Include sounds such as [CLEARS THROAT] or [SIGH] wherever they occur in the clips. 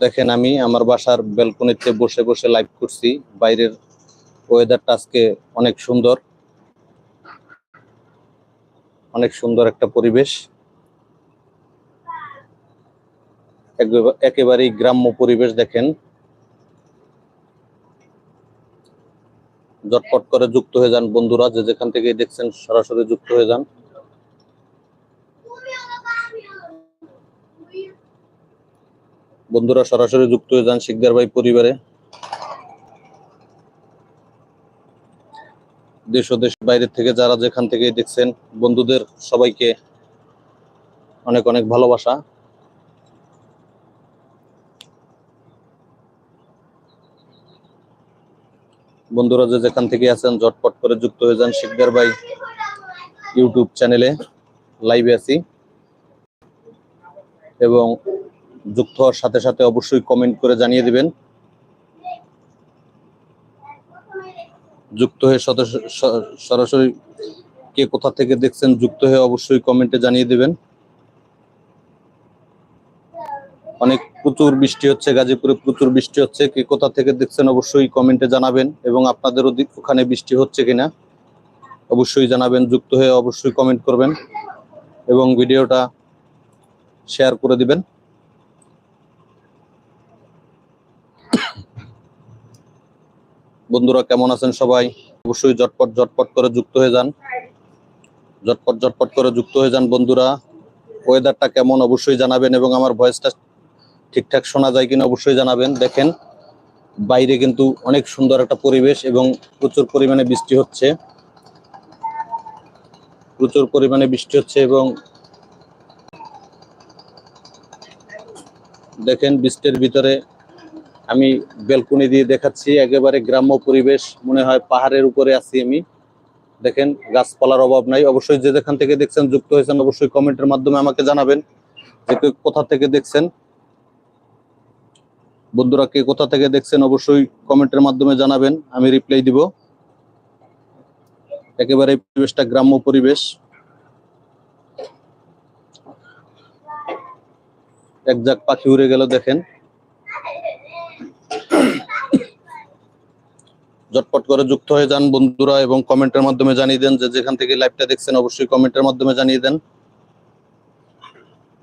দেখেন আমি আমার বাসার ব্যালকনিতে বসে বসে লাইভ করছি। বাইরের ওয়েদারটা আজকে অনেক সুন্দর। অনেক সুন্দর একটা পরিবেশ। একেবা- একেবারেই গ্রাম্য পরিবেশ দেখেন। জটপট করে যুক্ত হয়ে যান বন্ধুরা, যে যেখান থেকে দেখছেন সরাসরি যুক্ত হয়ে যান। বন্ধুরা সরাসরি যুক্ত হয়ে যান শিকদার ভাই পরিবারে। দেশ ও দেশের বাইরে থেকে যারা যেখান থেকে দেখছেন, বন্ধুদের সবাইকে অনেক অনেক ভালোবাসা। বন্ধুরা যে যেখান থেকে আছেন, ঝটপট করে যুক্ত হয়ে যান শিকদার ভাই ইউটিউব চ্যানেলে। লাইভে আছি। এবং যুক্ত হওয়ার সাথে সাথে অবশ্যই কমেন্ট করে জানিয়ে দিবেন। যুক্ত হয়ে সরাসরি কে কোথা থেকে দেখছেন যুক্ত হয়ে অবশ্যই কমেন্টে জানিয়ে দিবেন। অনেক প্রচুর বৃষ্টি হচ্ছে, গাজীপুরে প্রচুর বৃষ্টি হচ্ছে। কে কোথা থেকে দেখছেন অবশ্যই কমেন্টে জানাবেন এবং আপনাদেরও দিক ওখানে বৃষ্টি হচ্ছে কিনা অবশ্যই জানাবেন। যুক্ত হয়ে অবশ্যই কমেন্ট করবেন এবং ভিডিওটা শেয়ার করে দিবেন। বন্ধুরা, কেমন আছেন সবাই? অবশ্যই জটপট জটপট করে যুক্ত হয়ে যান। জটপট জটপট করে যুক্ত হয়ে যান বন্ধুরা। ওয়েদারটা কেমন অবশ্যই জানাবেন এবং আমার ভয়েসটা ঠিকঠাক শোনা যায় কিনা অবশ্যই জানাবেন। দেখেন, বাইরে কিন্তু অনেক সুন্দর একটা পরিবেশ এবং প্রচুর পরিমাণে বৃষ্টি হচ্ছে। প্রচুর পরিমাণে বৃষ্টি হচ্ছে এবং দেখেন, বৃষ্টির ভিতরে আমি বেলকুনি দিয়ে দেখাচ্ছি, একেবারে গ্রাম্য পরিবেশ, মনে হয় পাহাড়ের উপরে আছি আমি। দেখেন, গাছপালার অভাব নাই। অবশ্যই যে যেখান থেকে দেখছেন যুক্ত হয়েছেন, অবশ্যই কমেন্টের মাধ্যমে আমাকে জানাবেন যে কোথা থেকে দেখছেন। বন্ধুরা, কে কোথা থেকে দেখছেন অবশ্যই কমেন্টের মাধ্যমে জানাবেন, আমি রিপ্লাই দিব। একেবারে পরিবেশটা গ্রাম্য পরিবেশ। এক যাক পাখি উড়ে গেল, দেখেন। ঝটপট করে যুক্ত হয়ে যান বন্ধুরা এবং কমেন্টের মাধ্যমে জানিয়ে দেন যে যেখান থেকে লাইভটা দেখছেন, অবশ্যই কমেন্টের মাধ্যমে জানিয়ে দেন।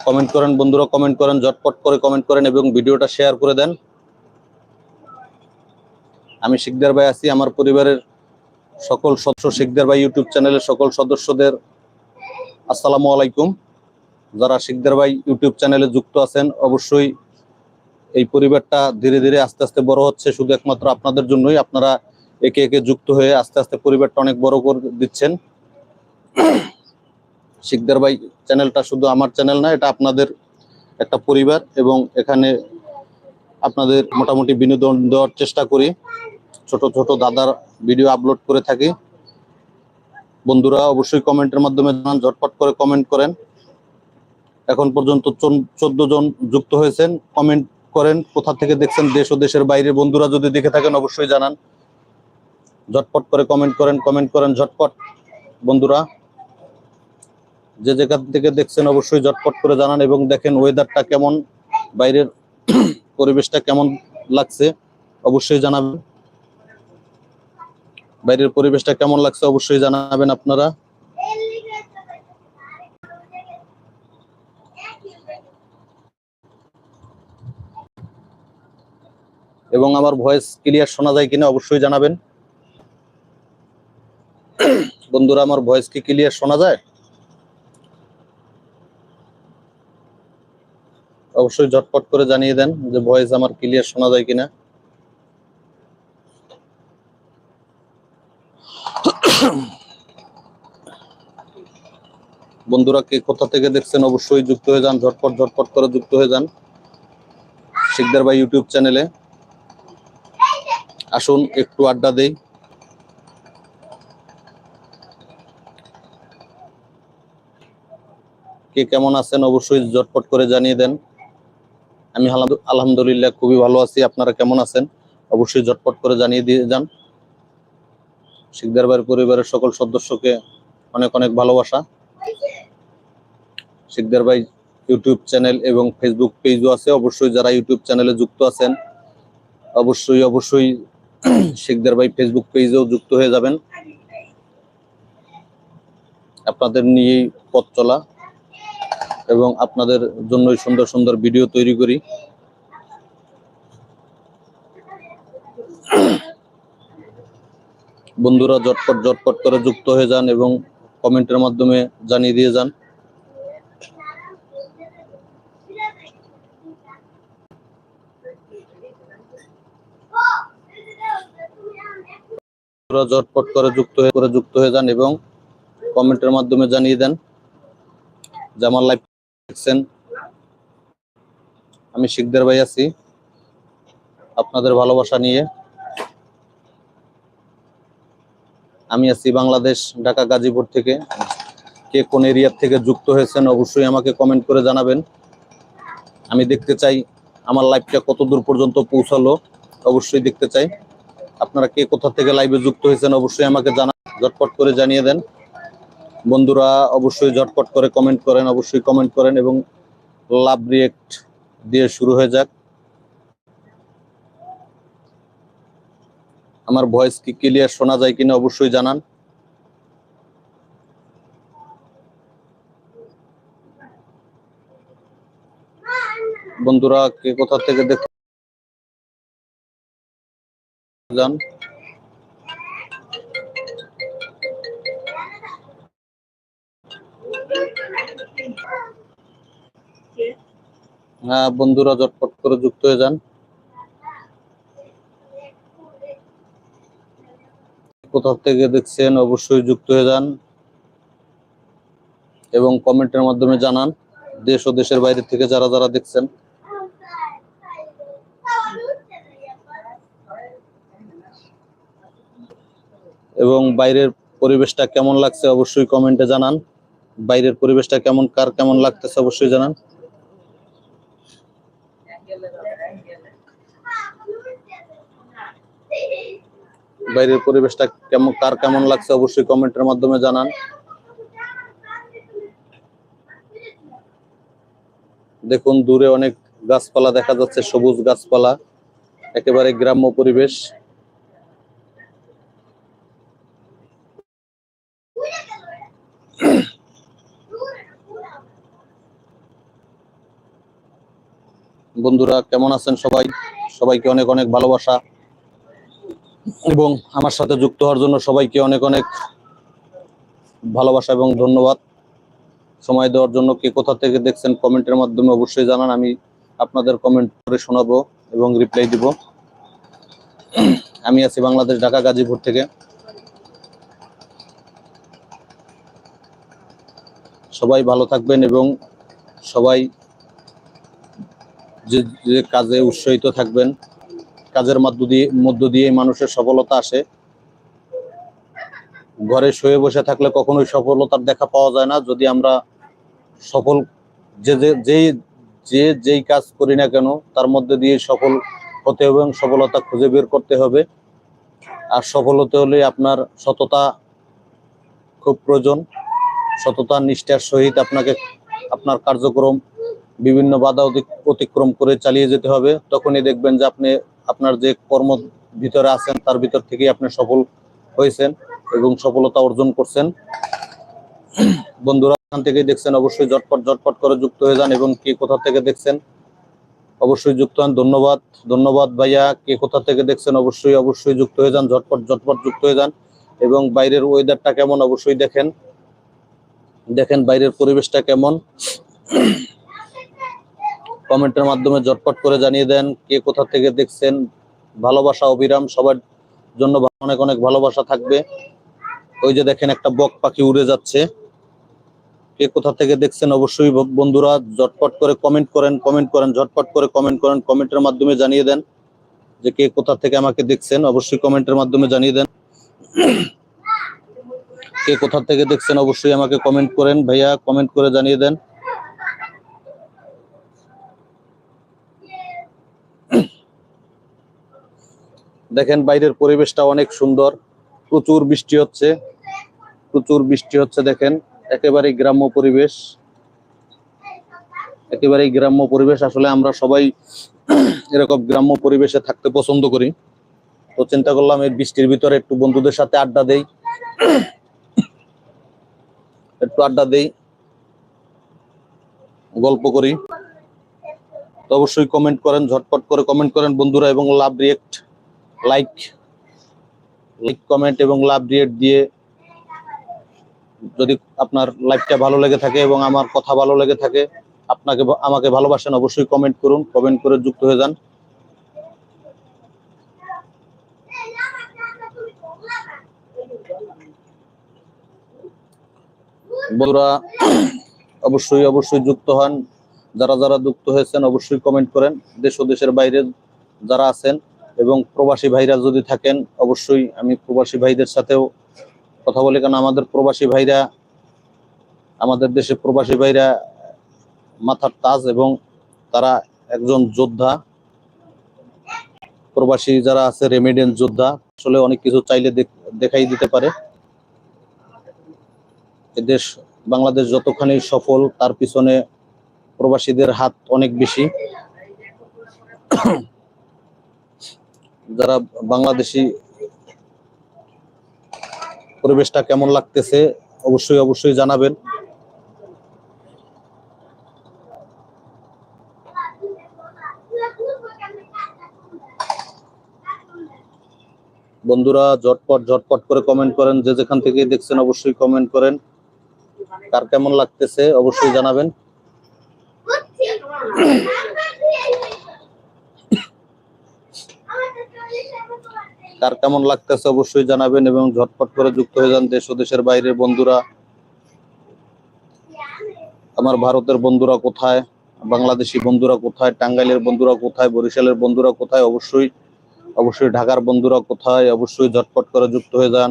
কমেন্ট করেন বন্ধুরা, কমেন্ট করেন, ঝটপট করে কমেন্ট করেন এবং ভিডিওটা শেয়ার করে দেন। আমি শিকদার ভাই আছি, আমার পরিবারের সকল সদস্য, শিকদার ভাই ইউটিউব চ্যানেলের সকল সদস্যদের আসসালামু আলাইকুম। যারা শিকদার ভাই ইউটিউব চ্যানেলে যুক্ত আছেন, অবশ্যই এই পরিবারটা ধীরে ধীরে আস্তে আস্তে বড় হচ্ছে, শুধু একমাত্র আপনাদের জন্যই। আপনারা একে একে যুক্ত হয়ে আস্তে আস্তে পরিবারটা অনেক বড় করে দিচ্ছেন। শিকদার ভাই চ্যানেলটা শুধু আমার চ্যানেল না, এটা আপনাদের একটা পরিবার এবং এখানে আপনাদের মোটামুটি বিনোদন দেওয়ার চেষ্টা করি। ছোট ছোট দাদার ভিডিও আপলোড করে থাকি। বন্ধুরা অবশ্যই কমেন্টের মাধ্যমে জানান, ঝটপট করে কমেন্ট করেন। এখন পর্যন্ত চোদ্দ জন যুক্ত হয়েছেন। কমেন্ট করেন, কোথা থেকে দেখছেন দেশ ও দেশের বাইরে বন্ধুরা যদি দেখে থাকেন অবশ্যই জানান। ঝটপট করে কমেন্ট করেন কমেন্ট করেন ঝটপট, বন্ধুরা। যে যেখান থেকে দেখছেন অবশ্যই ঝটপট করে জানান এবং দেখেন ওয়েদারটা কেমন, বাইরের [CLEARS THROAT] পরিবেশটা কেমন লাগছে, অবশ্যই জানাবেন। বাইরের পরিবেশটা কেমন লাগছে অবশ্যই জানাবেন আপনারা এবং আমার ভয়েস ক্লিয়ার শোনা যায় কিনা অবশ্যই জানাবেন। বন্ধুরা, আমার ভয়েস কি ক্লিয়ার শোনা যায়? অবশ্যই ঝটপট করে জানিয়ে দেন যে ভয়েস আমার ক্লিয়ার শোনা যায় কিনা। বন্ধুরা, কে কোথা থেকে দেখছেন অবশ্যই যুক্ত হয়ে যান, ঝটপট ঝটপট করে যুক্ত হয়ে যান। শিকদার ভাই ইউটিউব চ্যানেলে। আসুন, একটু আড্ডা দেই। কে কেমন আছেন অবশ্যই জটপট করে জানিয়ে দেন। আমি আলহামদু- আলহামদুলিল্লাহ খুবই ভালো আছি, আপনারা কেমন আছেন? অবশ্যই জটপট করে জানিয়ে দিয়ে যান। শিকদার ভাইয়ের পরিবারের সকল সদস্যকে অনেক অনেক ভালোবাসা। শিকদার ভাই ইউটিউব চ্যানেল এবং ফেসবুক পেজও আছে, অবশ্যই যারা ইউটিউব চ্যানেলে যুক্ত আছেন, অবশ্যই অবশ্যই [CLEARS THROAT] শেখদার ভাই ফেসবুক পেজেও যুক্ত হয়ে যাবেন। আপনাদের নিয়েই পথ চলা এবং আপনাদের জন্যই সুন্দর সুন্দর ভিডিও তৈরি করি। [CLEARS THROAT] বন্ধুরা জটপট জটপট করে যুক্ত হয়ে যান এবং কমেন্টের মাধ্যমে জানিয়ে দিয়ে যান। বন্ধুরা জটপট করে যুক্ত হয়ে করে যুক্ত হয়ে যান এবং কমেন্টের মাধ্যমে জানিয়ে দেন যে আমার লাইভ দেখছেন। আমি শিকদার ভাই আছি। আপনাদের ভালোবাসা নিয়ে। আমি আছি বাংলাদেশ, ঢাকা, গাজীপুর থেকে। কে কোন এরিয়ার থেকে যুক্ত হয়েছেন অবশ্যই আমাকে কমেন্ট করে জানাবেন। আমি দেখতে চাই আমার লাইভটা কত দূর পর্যন্ত পৌঁছালো। অবশ্যই দেখতে চাই। আপনারা কে কোথা থেকে লাইভে যুক্ত হয়েছেন অবশ্যই আমাকে জানা ঝটপট করে জানিয়ে দেন। বন্ধুরা, অবশ্যই ঝটপট করে কমেন্ট করেন, অবশ্যই কমেন্ট করেন এবং লাভ রিয়েক্ট দিয়ে শুরু হয়ে যাক। আমার ভয়েস কি ক্লিয়ার শোনা যায় কিনা অবশ্যই জানান। বন্ধুরা, কে কোথা থেকে দেখ যান হ্যাঁ বন্ধুরা ঝটপট করে যুক্ত হয়ে যান। কোথাও থেকে দেখছেন অবশ্যই যুক্ত হয়ে যান এবং কমেন্টের মাধ্যমে জানান। দেশ ও দেশের বাইরে থেকে যারা যারা দেখছেন। এবং বাইরের পরিবেশটা কেমন লাগছে অবশ্যই কমেন্টে জানান। বাইরের পরিবেশটা কেমন, কার কেমন লাগতেছে অবশ্যই জানান। বাইরের পরিবেশটা কেমন, কার কেমন লাগছে অবশ্যই কমেন্টের মাধ্যমে জানান। দেখুন, দূরে অনেক গাছপালা দেখা যাচ্ছে, সবুজ গাছপালা, একেবারে গ্রাম্য পরিবেশ। বন্ধুরা, কেমন আছেন সবাই? সবাইকে অনেক অনেক ভালোবাসা এবং আমার সাথে যুক্ত হওয়ার জন্য সবাইকে অনেক অনেক ভালোবাসা এবং ধন্যবাদ। সময় দেওয়ার জন্য কে কোথা থেকে দেখছেন কমেন্টের মাধ্যমে অবশ্যই জানান, আমি আপনাদের কমেন্ট করে শোনাবো এবং রিপ্লাই দিব। আমি আছি বাংলাদেশ, ঢাকা, গাজীপুর থেকে। সবাই ভালো থাকবেন এবং সবাই যে যে কাজে উৎসাহিত থাকবেন, কাজের মধ্য দিয়ে মধ্য দিয়ে মানুষের সফলতা আসে। ঘরে শুয়ে বসে থাকলে কখনোই সফলতার দেখা পাওয়া যায় না। যদি আমরা সফল, যে, যে- যেই, যে, যেই কাজ করি না কেন, তার মধ্যে দিয়ে সফল হতে হবে এবং সফলতা খুঁজে বের করতে হবে। আর সফল হতে হলে আপনার সততা খুব প্রয়োজন। সততা নিষ্ঠার সহিত আপনাকে, আপনার কার্যক্রম বিভিন্ন বাধা অতি- অতিক্রম করে চালিয়ে যেতে হবে। তখনই দেখবেন যে আপনি, আপনার যে কর্ম ভিতরে আছেন, তার ভিতর থেকেই আপনি সফল হয়েছেন এবং সফলতা অর্জন করছেন। বন্ধুরা, এখান থেকে দেখছেন, অবশ্যই ঝটপট ঝটপট করে যুক্ত হয়ে যান এবং কে কোথা থেকে দেখছেন, অবশ্যই যুক্ত হন। ধন্যবাদ ধন্যবাদ ভাইয়া, কে কোথা থেকে দেখছেন, অবশ্যই অবশ্যই যুক্ত হয়ে যান, ঝটপট ঝটপট যুক্ত হয়ে যান এবং বাইরের ওয়েদারটা কেমন, অবশ্যই দেখেন। দেখেন বাইরের পরিবেশটা কেমন। কমেন্টের মাধ্যমে জটপট করে জানিয়ে দেন কে কোথা থেকে দেখছেন। ভালোবাসা, অবিরাম, সবার জন্য অনেক অনেক ভালোবাসা থাকবে। ওই যে দেখেন একটা বক পাখি উড়ে যাচ্ছে। কে কোথা থেকে দেখছেন অবশ্যই বন্ধুরা জটপট করে কমেন্ট করেন কমেন্ট করেন, ঝটপট করে কমেন্ট করেন, কমেন্টের মাধ্যমে জানিয়ে দেন যে কে কোথা থেকে আমাকে দেখছেন। অবশ্যই কমেন্টের মাধ্যমে জানিয়ে দেন। কে কোথা থেকে দেখছেন অবশ্যই আমাকে কমেন্ট করেন। ভাইয়া কমেন্ট করে জানিয়ে দেন। দেখেন বাইরের পরিবেশটা অনেক সুন্দর। প্রচুর বৃষ্টি হচ্ছে। প্রচুর বৃষ্টি হচ্ছে দেখেন। একেবারে গ্রাম্য পরিবেশ। একেবারেই গ্রাম্য পরিবেশ। আসলে আমরা সবাই এরকম গ্রাম্য পরিবেশে থাকতে পছন্দ করি। তো চিন্তা করলাম এই বৃষ্টির ভিতরে একটু বন্ধুদের সাথে আড্ডা দেই। একটু আড্ডা দেই। গল্প করি। তো অবশ্যই কমেন্ট করেন, ঝটপট করে কমেন্ট করেন বন্ধুরা এবং love react like like comment এবং লাভ রিয়েক্ট দিয়ে যদি আপনার লাইফটা ভালো লেগে থাকে এবং আমার কথা ভালো লেগে থাকে, আপনাকে আমাকে ভালোবাসেন, অবশ্যই কমেন্ট করুন কমেন্ট করে যুক্ত হয়ে যান। বন্ধুরা, অবশ্যই অবশ্যই যুক্ত হন। যারা যারা যুক্ত হয়েছেন, অবশ্যই কমেন্ট করেন। দেশ ও দেশের বাইরে যারা আছেন এবং প্রবাসী ভাইরা যদি থাকেন, অবশ্যই আমি প্রবাসী ভাইদের সাথেও কথা বলি। কারণ আমাদের প্রবাসী ভাইরা, আমাদের দেশে প্রবাসী ভাইরা মাথার তাজ এবং তারা একজন যোদ্ধা। প্রবাসী যারা আছে রেমিডেন্স যোদ্ধা, আসলে অনেক কিছু চাইলে দেখ- দেখাই দিতে পারে। দেশ, বাংলাদেশ যতখানি সফল, তার পিছনে প্রবাসীদের হাত অনেক বেশি। যারা বাংলাদেশি পরিবেশটা কেমন লাগতেছে, অবশ্যই অবশ্যই জানাবেন। বন্ধুরা, ঝটপট ঝটপট করে কমেন্ট করেন। যে যেখান থেকে দেখছেন, অবশ্যই কমেন্ট করেন। কার কেমন লাগতেছে, অবশ্যই জানাবেন। কার কেমন লাগতেছে অবশ্যই জানাবেন এবং ঝটপট করে যুক্ত হয়ে যান দেশ ও দেশের বাইরের বন্ধুরা। আমার ভারতের বন্ধুরা কোথায়? বাংলাদেশি বন্ধুরা কোথায়? টাঙ্গাইলের বন্ধুরা কোথায়? বরিশালের বন্ধুরা কোথায়? অবশ্যই অবশ্যই ঢাকার বন্ধুরা কোথায়? অবশ্যই ঝটপট করে যুক্ত হয়ে যান।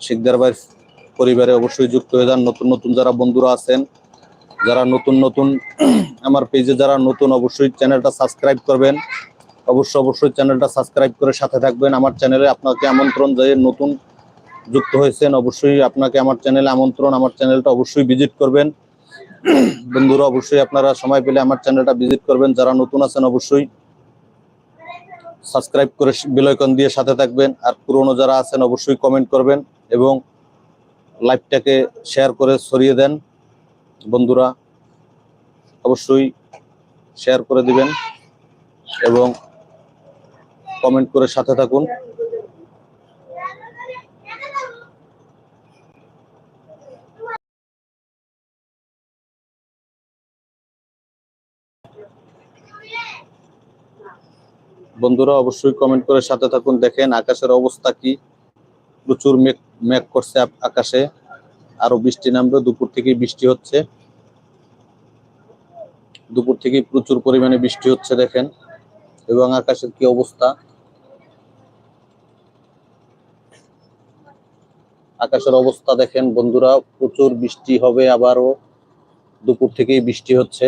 শিকদার ভাই পরিবারে অবশ্যই যুক্ত হয়ে যান। নতুন নতুন যারা বন্ধুরা আছেন, যারা নতুন নতুন, আমার পেজে যারা নতুন, অবশ্যই চ্যানেলটা সাবস্ক্রাইব করবেন। অবশ্যই অবশ্যই চ্যানেলটা সাবস্ক্রাইব করে সাথে থাকবেন। আমার চ্যানেলে আপনাকে আমন্ত্রণ যে নতুন যুক্ত হয়েছেন, অবশ্যই আপনাকে আমার চ্যানেলে আমন্ত্রণ, আমার চ্যানেলটা অবশ্যই ভিজিট করবেন। বন্ধুরা, অবশ্যই আপনারা সময় পেলে আমার চ্যানেলটা ভিজিট করবেন। যারা নতুন আছেন, অবশ্যই সাবস্ক্রাইব করে বেলাইকন দিয়ে সাথে থাকবেন। আর পুরনো যারা আছেন, অবশ্যই কমেন্ট করবেন এবং লাইভটাকে শেয়ার করে ছড়িয়ে দেন। বন্ধুরা, অবশ্যই শেয়ার করে দিবেন এবং কমেন্ট করে সাথে থাকুন। বন্ধুরা, অবশ্যই কমেন্ট করে সাথে থাকুন। দেখেন, আকাশের অবস্থা কি? প্রচুর মেঘ মেঘ করছে আকাশে। আরও বৃষ্টি নামবে, দুপুর থেকেই বৃষ্টি হচ্ছে। দুপুর থেকেই প্রচুর পরিমাণে বৃষ্টি হচ্ছে, দেখেন। এবং আকাশের কি অবস্থা? আকাশের অবস্থা দেখেন বন্ধুরা প্রচুর বৃষ্টি হবে আবারও। দুপুর থেকেই বৃষ্টি হচ্ছে।